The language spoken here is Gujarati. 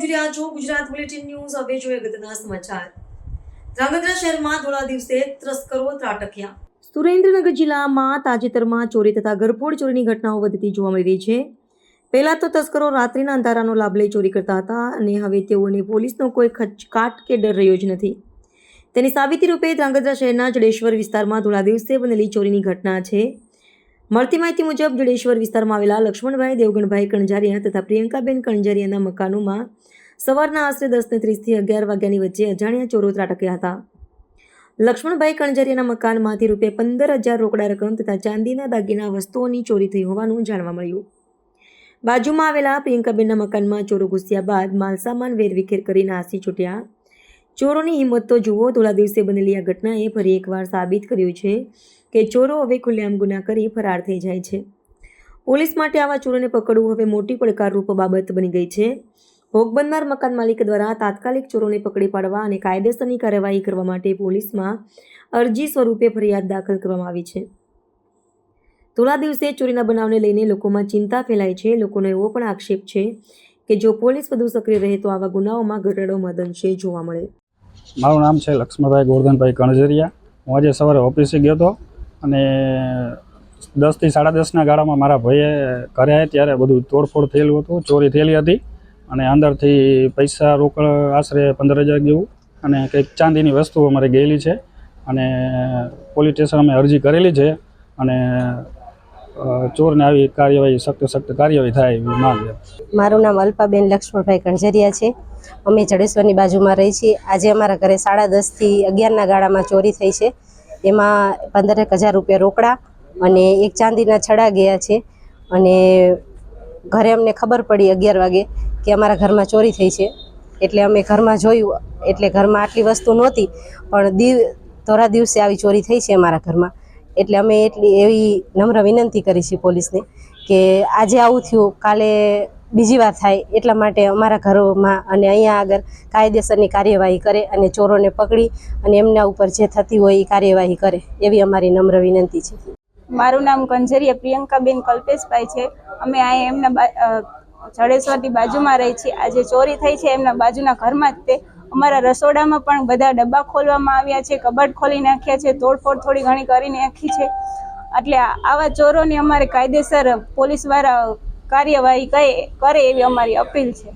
જોઈ રહ્યા છો ગુજરાત બુલેટિન ન્યૂઝ હવે જોઈએ અગત્યના સમાચાર. ધ્રાંગધ્રા શહેરમાં થોડા દિવસે તસ્કરો ત્રાટક્યા. સુરેન્દ્રનગર જિલ્લામાં તાજેતરમાં ચોરી તથા ગરફોડ ચોરીની ઘટનાઓ વધતી જોવા મળી રહી છે. પહેલાં તો તસ્કરો રાત્રિના અંધારાનો લાભ લઈ ચોરી કરતા હતા અને હવે તેઓને પોલીસનો કોઈ ખચકાટ કે ડર રહ્યો જ નથી. તેની સાબિતી રૂપે ધ્રાંગધ્રા શહેરના જડેશ્વર વિસ્તારમાં ધોળા દિવસે બનેલી ચોરીની ઘટના છે. મળતી માહિતી મુજબ જડેશ્વર વિસ્તારમાં આવેલા લક્ષ્મણભાઈ, દેવગણભાઈ કણજારિયા તથા પ્રિયંકાબેન કણજારિયાના મકાનોમાં સવારના આશરે દસને ત્રીસથી અગિયાર વાગ્યાની વચ્ચે અજાણ્યા ચોરો ત્રાટક્યા હતા. લક્ષ્મણભાઈ કણજારિયાના મકાનમાંથી રૂપિયા પંદર હજાર રોકડા રકમ તથા ચાંદીના દાગીના વસ્તુઓની ચોરી થઈ હોવાનું જાણવા મળ્યું. બાજુમાં આવેલા પ્રિયંકાબેનના મકાનમાં ચોરો ઘૂસ્યા બાદ માલસામાન વેરવિખેર કરી નાસી છૂટ્યા. ચોરોની હિંમત તો જુઓ, થોડા દિવસે બનેલી આ ઘટનાએ ફરી એકવાર સાબિત કર્યું છે કે ચોરો હવે ખુલ્લેઆમ ગુના કરી ફરાર થઈ જાય છે. પોલીસ માટે આવા ચોરોને પકડવું હવે મોટી પડકારરૂપ બાબત બની ગઈ છે. ભોગ બનનાર મકાન માલિક દ્વારા તાત્કાલિક ચોરોને પકડી પાડવા અને કાયદેસરની કાર્યવાહી કરવા માટે પોલીસમાં અરજી સ્વરૂપે ફરિયાદ દાખલ કરવામાં આવી છે. થોડા દિવસે ચોરીના બનાવને લઈને લોકોમાં ચિંતા ફેલાય છે. લોકોનો એવો પણ આક્ષેપ છે કે જો પોલીસ વધુ સક્રિય રહે તો આવા ગુનાઓમાં ઘટાડો મદંશે જોવા મળે. મારું નામ છે લક્ષ્મણભાઈ ગોરધનભાઈ કણજરિયા. હું આજે સવારે ઓફિસે ગયો હતો અને દસથી સાડા દસના ગાળામાં મારા ભાઈએ ઘરે આવ્યા ત્યારે બધું તોડફોડ થયેલું હતું, ચોરી થયેલી હતી અને અંદરથી પૈસા રોકડ આશરે પંદર હજાર જેવું અને કંઈક ચાંદીની વસ્તુઓ અમારે ગયેલી છે. અને પોલીસ સ્ટેશન અમે અરજી કરેલી છે અને ચોરને આવી કાર્યવાહી સખ્ત સખ્ત કાર્યવાહી થાય એવી માંગ મારું નામ અલ્પાબેન લક્ષ્મણભાઈ કણઝરિયા છે. અમે જડેશ્વરની બાજુમાં રહી છીએ. આજે અમારા ઘરે સાડા દસથી અગિયારના ગાળામાં ચોરી થઈ છે. એમાં પંદરેક હજાર રૂપિયા રોકડા અને એક ચાંદીના છડા ગયા છે. અને ઘરે અમને ખબર પડી અગિયાર વાગે કે અમારા ઘરમાં ચોરી થઈ છે. એટલે અમે ઘરમાં જોયું. એટલે ઘરમાં આટલી વસ્તુ નહોતી, પણ દિવ ધોરા દિવસે આવી ચોરી થઈ છે અમારા ઘરમાં. એટલે અમે એટલી એવી નમ્ર વિનંતી કરી છે પોલીસને કે આજે આવું થયું, કાલે બીજી વાર થાય એટલા માટે અમારા ઘરોમાં અને અહીંયા આગળ કાયદેસરની કાર્યવાહી કરે અને ચોરોને પકડી અને એમના ઉપર જે થતી હોય એ કાર્યવાહી કરે એવી અમારી નમ્ર વિનંતી છે. મારું નામ કંજરિયા પ્રિયંકાબેન કલ્પેશભાઈ છે. અમે અહીંયા એમના જડેશ્વરની બાજુમાં રહી છીએ. આજે ચોરી થઈ છે એમના બાજુના ઘરમાં જ તે અમારા રસોડામાં પણ બધા ડબ્બા ખોલવામાં આવ્યા છે, કબાટ ખોલી નાખ્યા છે, તોડફોડ થોડી ઘણી કરી નાખી છે. એટલે આવા ચોરોની અમારે કાયદેસર પોલીસવાળા કાર્યવાહી કરે એવી અમારી અપીલ છે.